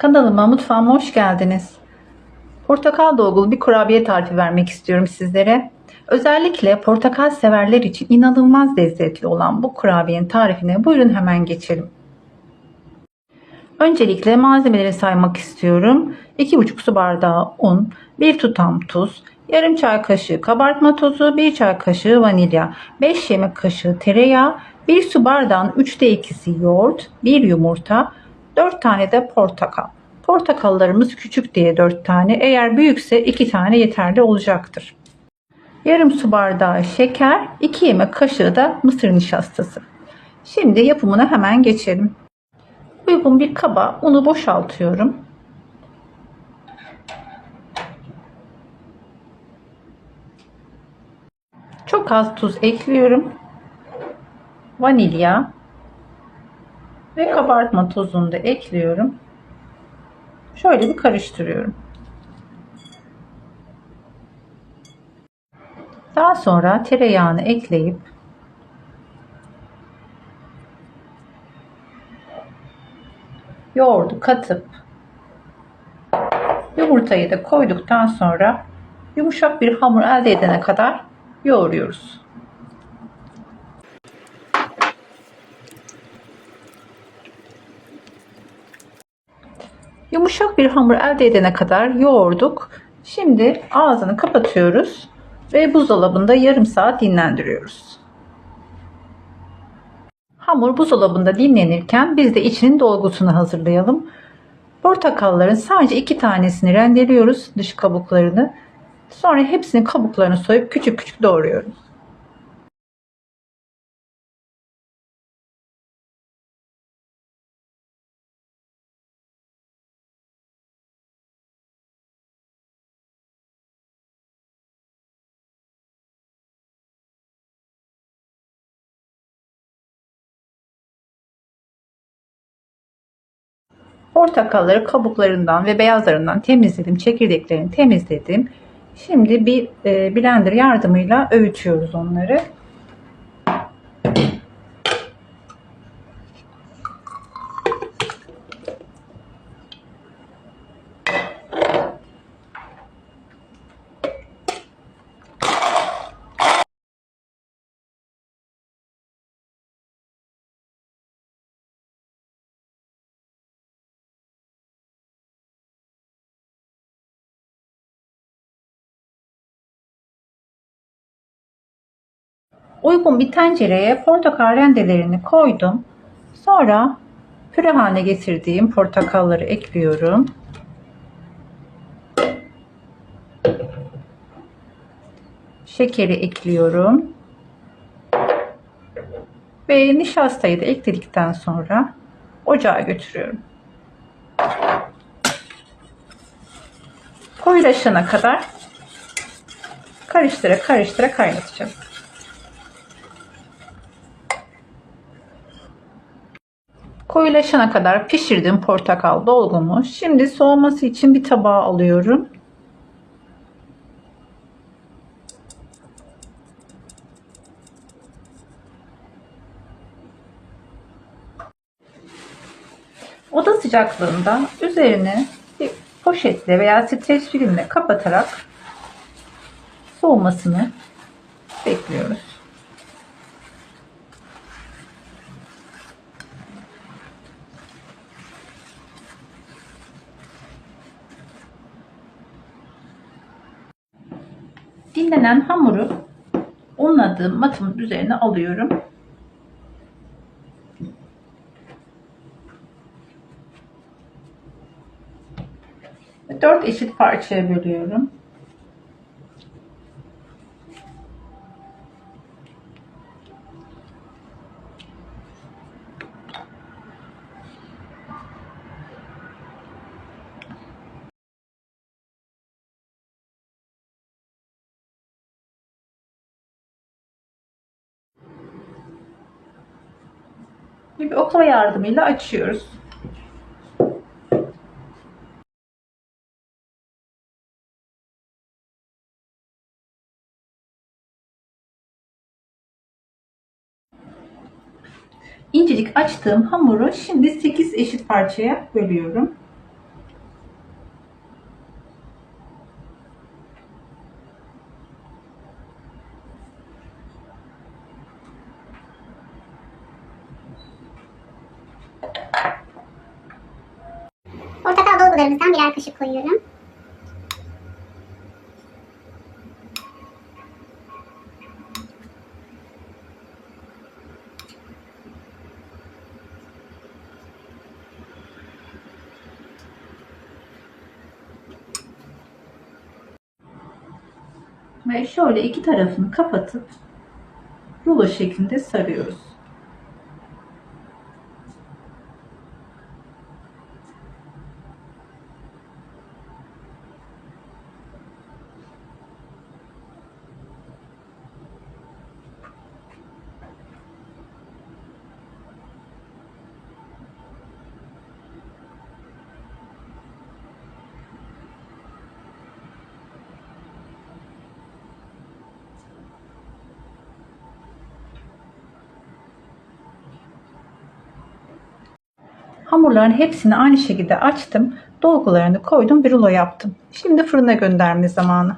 Kanalıma, mutfağıma hoş geldiniz. Portakal dolgulu bir kurabiye tarifi vermek istiyorum sizlere. Özellikle portakal severler için inanılmaz lezzetli olan bu kurabiyenin tarifine buyurun hemen geçelim. Öncelikle malzemeleri saymak istiyorum. 2,5 su bardağı un, 1 tutam tuz, yarım çay kaşığı kabartma tozu, 1 çay kaşığı vanilya, 5 yemek kaşığı tereyağı, 1 su bardağın 3'te 2'si yoğurt, 1 yumurta, 4 tane de portakal. Portakallarımız küçük diye 4 tane. Eğer büyükse 2 tane yeterli olacaktır. Yarım su bardağı şeker, 2 yemek kaşığı da mısır nişastası. Şimdi yapımına hemen geçelim. Uygun bir kaba unu boşaltıyorum. Çok az tuz ekliyorum. Vanilya ve kabartma tozunu da ekliyorum. Şöyle bir karıştırıyorum. Daha sonra tereyağını ekleyip yoğurdu katıp yumurtayı da koyduktan sonra yumuşak bir hamur elde edene kadar yoğuruyoruz. Yumuşak bir hamur elde edene kadar yoğurduk. Şimdi ağzını kapatıyoruz ve buzdolabında yarım saat dinlendiriyoruz. Hamur buzdolabında dinlenirken biz de içinin dolgusunu hazırlayalım. Portakalların sadece iki tanesini rendeliyoruz dış kabuklarını. Sonra hepsinin kabuklarını soyup küçük küçük doğruyoruz. Portakalları kabuklarından ve beyazlarından temizledim. Çekirdeklerini temizledim. Şimdi bir e, blender yardımıyla öğütüyoruz onları. Uygun bir tencereye portakal rendelerini koydum. Sonra püre haline getirdiğim portakalları ekliyorum. Şekeri ekliyorum. Ve nişastayı da ekledikten sonra ocağa götürüyorum. Koyulaşana kadar karıştıra karıştıra kaynatacağım. Koyulaşana kadar pişirdim portakal dolgumu. Şimdi soğuması için bir tabağa alıyorum. Oda sıcaklığında üzerine bir poşetle veya streç filmle kapatarak soğumasını bekliyoruz. Dinlenen hamuru unladığım matımın üzerine alıyorum. Ve Dört eşit parçaya bölüyorum. Bir oklava yardımıyla açıyoruz. İncecik açtığım hamuru şimdi 8 eşit parçaya bölüyorum. Dolgularımızdan birer kaşık koyuyorum. Ve şöyle iki tarafını kapatıp rulo şeklinde sarıyoruz. Hamurların hepsini aynı şekilde açtım. Dolgularını koydum bir rulo yaptım. Şimdi fırına gönderme zamanı.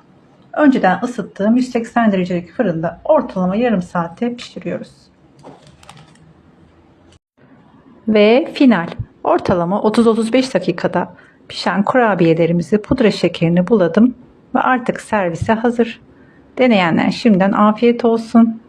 Önceden ısıttığım 180 derecelik fırında ortalama yarım saate pişiriyoruz. Ve final. Ortalama 30-35 dakikada pişen kurabiyelerimizi pudra şekerini buladım ve artık servise hazır. Deneyenler şimdiden afiyet olsun.